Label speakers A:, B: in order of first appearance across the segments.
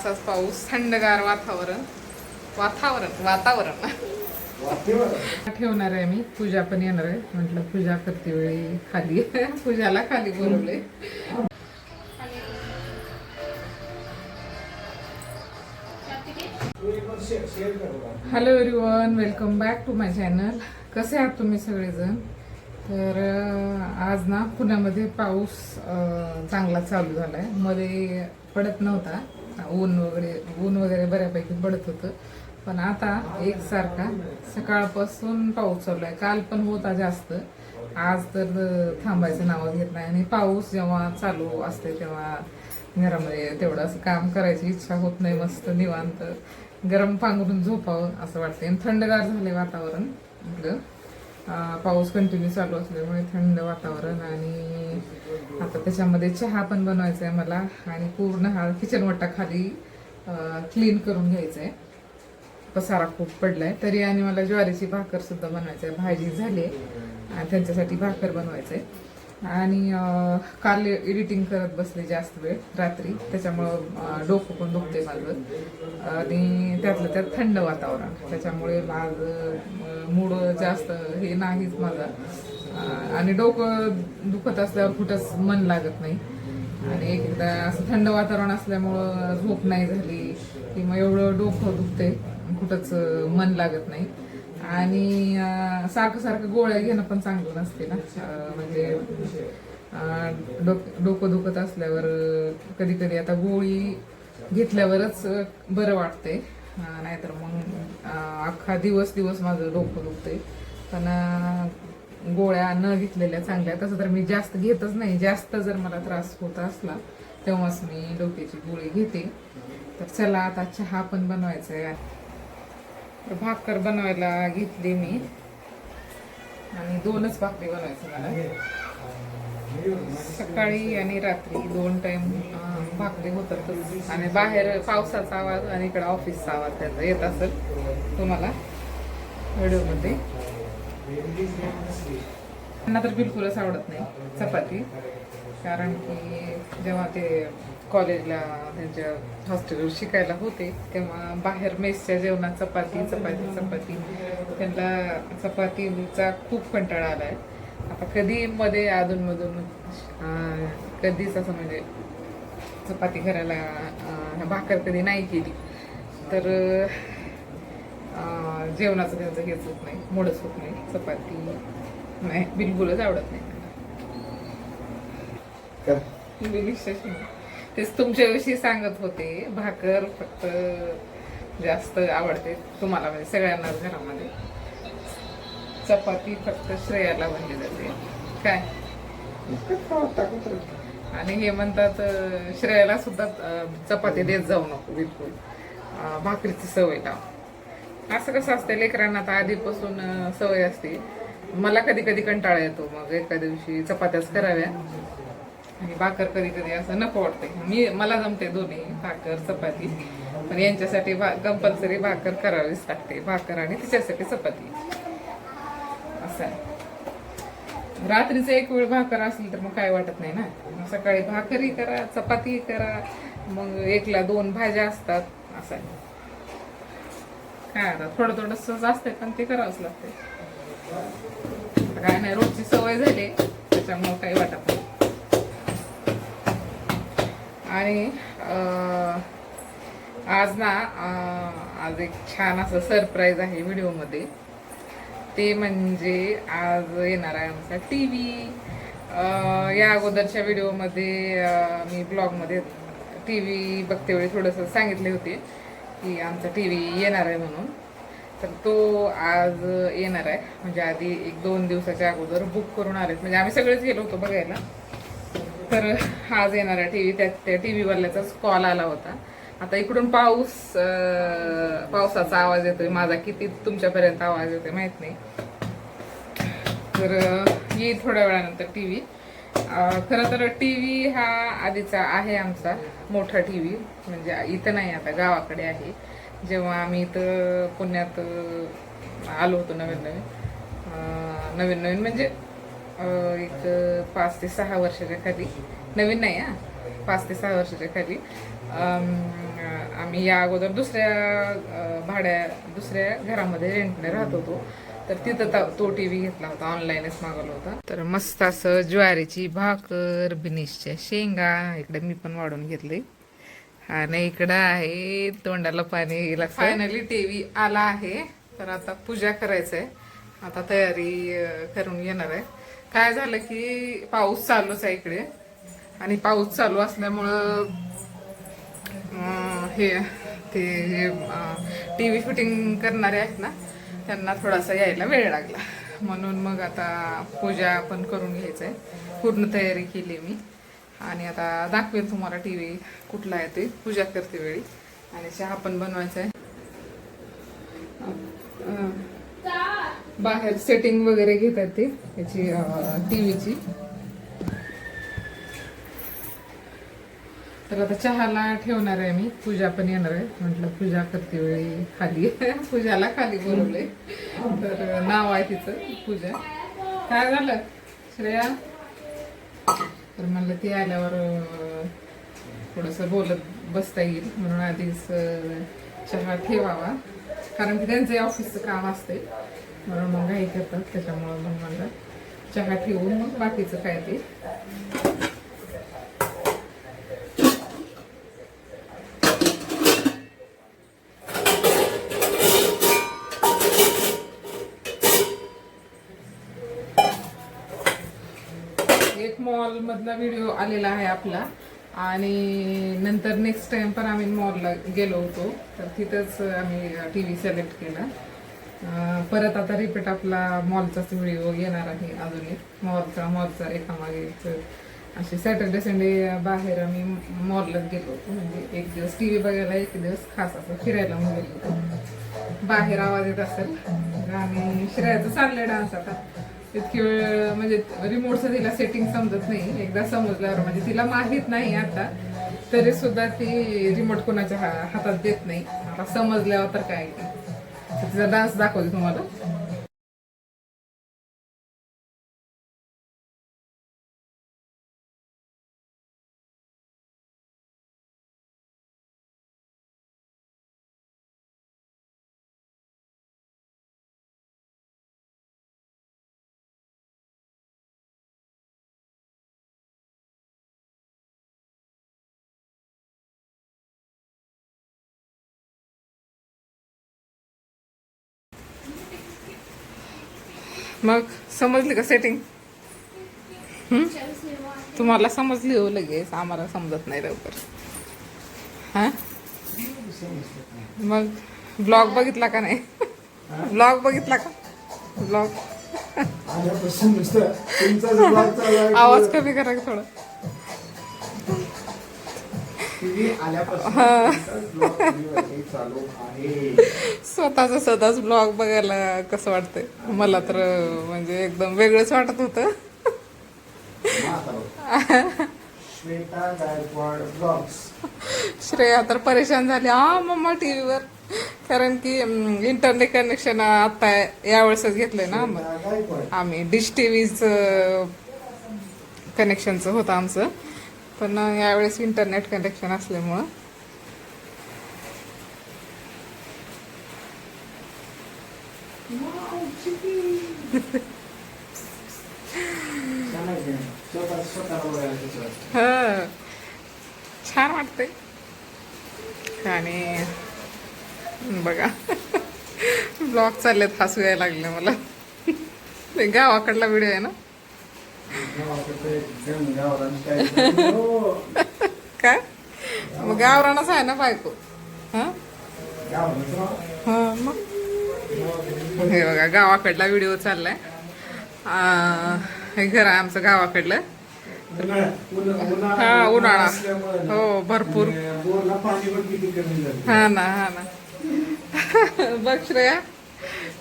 A: असाच पाऊस थंडगार वातावरण. वातावरण वातावरण. ठेवणार आहे मी. पूजा पण येणार आहे. म्हटलं पूजा करते वेळी खाली. पूजाला खाली बोलवले hello everyone welcome back to my channel कसे आहात तुम्ही सगळेजण? तर आज ना पुण्यामध्ये पाऊस चांगला चालू झाला आहे मध्ये पडत नव्हता. ऊन वगैरे ऊन वगैरे बऱ्यापैकी पडत होतं. पण आता एकसारखा सकाळपासून पाऊस चालू आहे. काल पण होता जास्त. आज तर थांबायचं नाव घेत नाही. आणि पाऊस जेव्हा चालू असते तेव्हा घरामध्ये तेवढं असं काम करायची इच्छा होत नाही मस्त निवांत. गरम पांघरून झोपावं असं वाटतं आणि थंडगार झाले वातावरण. इकडं. पाऊस कंटिन्यू चालू असल्यामुळे थंड वातावरण आणि आता त्याच्यामध्ये चहा पण बनवायचा आहे मला आणि पूर्ण हा किचन वट्टा खाली क्लीन करून घ्यायचा आहे. पसारा खूप पडलाय. तरी आणि मला ज्वारीची भाकर सुद्धा आहे. भाजी झाली आहे. आणि त्यांच्यासाठी भाकर बनवायचं आहे. आणि काल एडिटिंग करत बसले जास्त वेळ रात्री. त्याच्यामुळं डोकं पण दुखते माझं. आणि त्यातलं त्यात थंड वातावरण. त्याच्यामुळे माझं मूड जास्त हे नाहीच माझा. आणि डोकं दुखत असल्यावर कुठंच मन लागत नाही. आणि एकदा असं थंड वातावरण असल्यामुळं झोप नाही झाली. किंवा एवढं डोकं दुखते कुठंच मन लागत नाही. आणि सारखं सारखं गोळ्या घेणं पण चांगलं नसते ना. म्हणजे डोक- डोकं दुखत असल्यावर कधी कधी आता गोळी घेतल्यावरच बरं वाटते नाहीतर मग अख्खा दिवस दिवस माझं डोकं दुखते पण गोळ्या न घेतलेल्या चांगल्या तसं तर मी जास्त घेतच नाही. जास्त जर मला त्रास होत असला तेव्हाच मी डोक्याची गोळी घेते. तर चला आता चहा पण बनवायचा आहे तर भाकर बनवायला घेतली मी. आणि दोनच भाकरी बनवायचं मला. सकाळी आणि रात्री दोन टाइम भाकरी होतातच आणि बाहेर पावसाचा आवाज आणि इकडे ऑफिसचा आवाज त्याचा येत असेल तुम्हाला व्हिडिओमध्ये. त्यांना तर बिलकुलच आवडत नाही. चपाती. कारण की जेव्हा ते कॉलेजला त्यांच्या हॉस्टेलवर शिकायला होते. तेव्हा बाहेर मेसच्या जेवणात चपाती चपाती चपाती. त्यांना चपातीचा खूप कंटाळा आलाय. आता कधी मध्ये अधूनमधून कधीच असं म्हणजे चपाती करायला भाकर कधी नाही केली. तर जेवणाचं त्यांचं हेच होत नाही. मोडच होत नाही. चपाती नाही. बिलकुलच आवडत नाही. तेच तुमच्याविषयी सांगत होते. भाकर फक्त जास्त आवडते तुम्हाला म्हणजे सगळ्यांनाच घरामध्ये. चपाती फक्त श्रेयाला बनली जाते. काय? आणि हे म्हणतात श्रेयाला सुद्धा चपाती देत जाऊ नको बिलकुल. भाकरीची सवय लाव. असं कसं असतं लेकरांना आता आधीपासून सवय असते. मला कधी कधी कंटाळा येतो मग एका दिवशी चपात्याच कराव्या. आणि भाकर कधी कधी असं नको वाटते मी मला जमते दोन्ही भाकर चपाती. पण यांच्यासाठी कंपल्सरी भाकर करावीच लागते. भाकर आणि तिच्यासाठी चपाती. असं आहे. रात्रीचं एक वेळ भाकर असेल तर मग काय वाटत नाही ना? मग सकाळी भाकरी करा चपाती करा मग एकला दोन भाज्या असतात. असं आहे. काय आता थोडं थोडं सहज असते पण ते करावंच लागते काय नाही रोजची सवय झाली. त्याच्यामुळे काही वाटत नाही. आणि आज ना आज एक छान असं सरप्राईज आहे व्हिडिओमध्ये. ते म्हणजे आज येणार आहे आमचा टी व्ही या अगोदरच्या व्हिडिओमध्ये मी ब्लॉगमध्ये टी व्ही बघते वेळी थोडंसं सांगितले होते की आमचा टी व्ही येणार आहे म्हणून. तर तो आज येणार आहे. म्हणजे आधी एक दोन दिवसाच्या अगोदर बुक करून आलेत. म्हणजे आम्ही सगळेच गेलो होतो बघायला. तर आज येणारा टी व्ही त्या त्या टी व्हीवाल्याचाच कॉल आला होता. आता इकडून पाऊस पावसाचा आवाज येतोय. माझा किती तुमच्यापर्यंत आवाज येतोय माहीत नाही. तर येईल थोड्या वेळानंतर टी व्ही. खरं तर टी व्ही हा आधीचा आहे आमचा मोठा टी व्ही. म्हणजे इथं नाही आता गावाकडे आहे. जेव्हा आम्ही इथं पुण्यात आलो होतो नवीन नवीन नवीन नवीन म्हणजे एक पाच ते सहा वर्षाच्या खाली. नवीन नाही हा. पाच ते सहा वर्षाच्या खाली. आम्ही या अगोदर दुसऱ्या भाड्या दुसऱ्या घरामध्ये रेंटने राहत होतो. तर तिथं तो टी व्ही घेतला होता. ऑनलाईनच मागवला होता. तर मस्त असं ज्वारीची भाकर बिनिशच्या शेंगा इकडे मी पण वाढून घेतली. आणि इकडं आहे तोंडाला पाणी येईल फायनली टीव्ही आला आहे. तर आता पूजा करायचंय. आता तयारी करून येणार आहे. काय झालं की पाऊस चालूच आहे इकडे. आणि पाऊस चालू असल्यामुळं हे ते टी व्ही फिटिंग करणारे आहेत ना त्यांना थोडासा यायला वेळ लागला. म्हणून मग आता पूजा पण करून घ्यायचं आहे पूर्ण तयारी केली मी. आणि आता दाखवेन तुम्हाला टी व्ही कुठला आहे ते. पूजा करते वेळी. आणि चहा पण बनवायचा आहे बाहेर सेटिंग वगैरे घेतात ते याची टीव्हीची तर आता चहाला ठेवणार आहे मी. पूजा पण येणार आहे. म्हटलं पूजा करते वेळी खाली. पूजाला खाली बोलवले तर नाव आहे तिचं पूजा. काय झालं? श्रेया? तर म्हणलं ती आल्यावर थोडंसं बोलत बसता येईल. म्हणून आधीच चहा ठेवावा. कारण की त्यांचं ऑफिसचं काम असते म्हणून मग घाई करतात त्याच्यामुळं मग म्हणलं चहा ठेवून मग बाकीचं काय ते. एक मॉल मधला व्हिडिओ आलेला आहे आपला. आणि नंतर नेक्स्ट टाइम पण आम्ही मॉलला गेलो होतो. तर तिथंच आम्ही टी व्ही सिलेक्ट केला. परत आता रिपीट आपला मॉलचाच व्हिडिओ येणार आहे अजून एक. मॉलचा मॉलचा एकामागे एक असे सॅटर्डे संडे बाहेर आम्ही मॉललाच गेलो. होतो म्हणजे एक दिवस टी व्ही बघायला एक दिवस खास असं फिरायला म्हणून गेलो होतो बाहेर आवाज येत असेल. आणि श्रेयाचं चाललंय डान्स आता. इतकी वेळ म्हणजे रिमोटचं तिला सेटिंग समजत नाही. एकदा समजल्यावर म्हणजे तिला माहीत नाही आता. तरी सुद्धा ती रिमोट कोणाच्या हा- हातात देत नाही. आता समजल्यावर तर काय. ते. तिचा डान्स दाखवते तुम्हाला मग समजली का सेटिंग तुम्हाला समजली हो लगेच. आम्हाला समजत नाही लवकर. हा? मग ब्लॉग बघितला का नाही? ब्लॉग बघितला का? ब्लॉग आवाज कमी करा की थोडं. स्वतःच स्वतःच ब्लॉग बघायला कसं वाटतंय? मला तर म्हणजे एकदम वेगळंच वाटत होतं. श्रेया तर परेशान झाली. हा मम्मा टीव्हीवर. कारण की इंटरनेट कनेक्शन आता यावेळेसच घेतलंय ना आम्ही. डिश टी व्हीच कनेक्शनचं होतं आमचं. पण यावेळेस इंटरनेट कनेक्शन असल्यामुळं. हो. छान छान वाटते आणि बघा. ब्लॉग चाललेत हसू यायला लागले मला. गावाकडला व्हिडिओ आहे ना
B: गावाकडचं एकदम गावरान style. हो.
A: काय? मग गावरानच आहे ना बायको. हां? मग? बघा गावाकडला व्हिडिओ चाललाय. हे घर आहे आमचं गावाकडलं. हा उन्हाळा. हो भरपूर. हा ना हा ना. बघ श्रेया.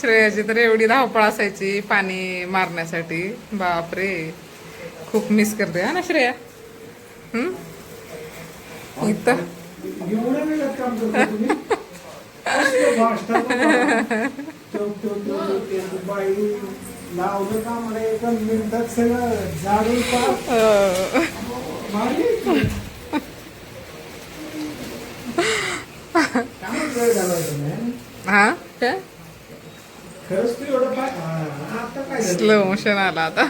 A: श्रेयाची तर एवढी धावपळ असायची पाणी मारण्यासाठी. बापरे. खूप मिस करते हा ना श्रेया? इथं? हा? काय?
B: खरंच तू एवढं पाय आता काय
A: स्लो मोशन आला आता.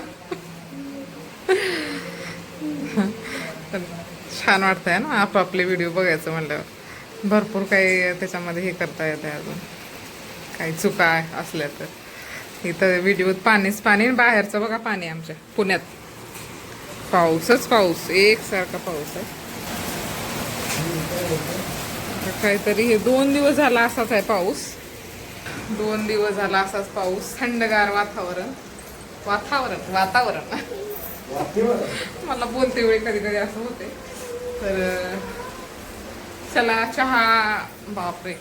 A: छान वाटतंय ना आपापले व्हिडिओ बघायचं म्हणल्यावर. भरपूर काही त्याच्यामध्ये हे करता येते अजून. काही चुका असल्या तर. इथं व्हिडिओत पाणीच पाणी आणि बाहेरचं बघा पाणी आमच्या पुण्यात. पाऊसच पाऊस एकसारखा पाऊस आहे. काहीतरी हे दोन दिवस झाला असाच आहे पाऊस. दोन दिवस झाला असाच पाऊस. थंडगार वातावरण. वातावरण वातावरण. मला बोलते वेळी कधी कधी असं होते. तर चला चहा. बापरे.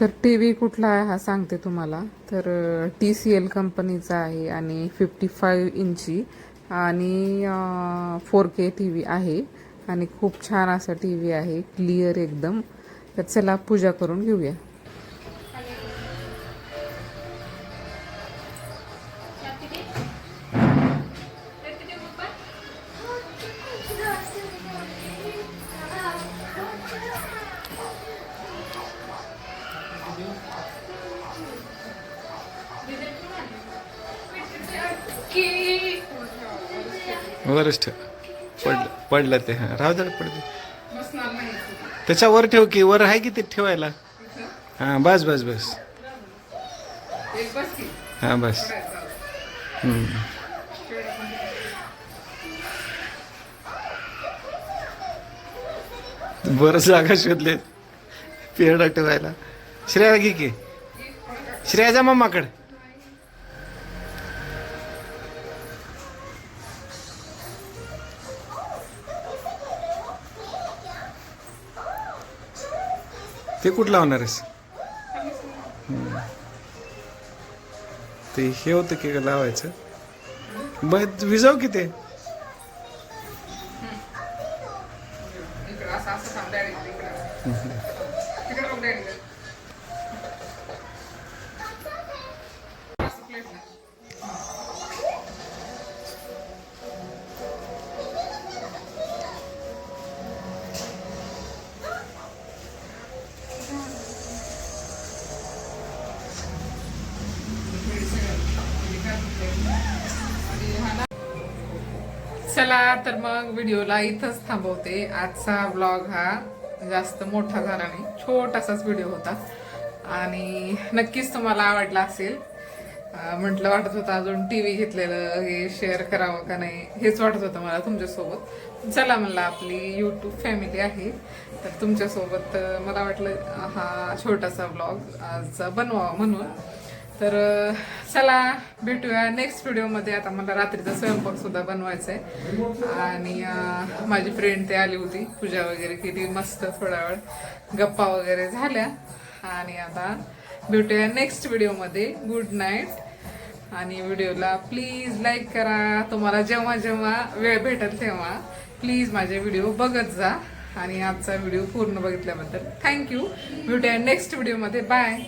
A: तर टी व्ही कुठला आहे हा सांगते तुम्हाला. तर टी सी एल कंपनीचा आहे आणि फिफ्टी फाईव्ह इंची आणि फोर के टी व्ही आहे. आणि खूप छान असा टी व्ही आहे. क्लिअर एकदम. तर चला पूजा करून घेऊया.
C: वरच पडलं ते. हां राहू दे पडते त्याच्यावर ठेव की वर आहे की ते ठेवायला? हां बस बस बस. हां बस. हम्म. बरं जागा शोधले. पेढा ठेवायला. श्रेया घे की. श्रेयाच्या मम्माकडे ते कुठं लावणार आहेस? ते हे होतं की लावायचं. बरं विजाव की
A: चला तर मग व्हिडिओला इथंच थांबवते. आजचा ब्लॉग हा जास्त मोठा झाला नाही छोटासाच व्हिडिओ होता. आणि नक्कीच तुम्हाला आवडला असेल. म्हटलं वाटत होतं अजून टी व्ही घेतलेलं हे शेअर करावं का नाही हेच वाटत होतं मला तुमच्यासोबत. चला म्हणलं आपली यूट्यूब फॅमिली आहे. तर तुमच्यासोबत मला वाटलं हा छोटासा ब्लॉग आज बनवावा म्हणून. तर चला भेटूया नेक्स्ट व्हिडिओमध्ये आता मला रात्रीचा स्वयंपाक सुद्धा बनवायचा आहे आणि माझी फ्रेंड ते आली होती पूजा वगैरे केली मस्त थोडा वेळ गप्पा वगैरे झाल्या. आणि आता भेटूया नेक्स्ट व्हिडिओमध्ये गुड नाईट आणि व्हिडिओला प्लीज लाईक करा. तुम्हाला जेव्हा जेव्हा वेळ भेटेल तेव्हा प्लीज माझे व्हिडिओ बघत जा. आणि आजचा व्हिडिओ पूर्ण बघितल्याबद्दल थँक्यू भेटूया नेक्स्ट व्हिडिओमध्ये बाय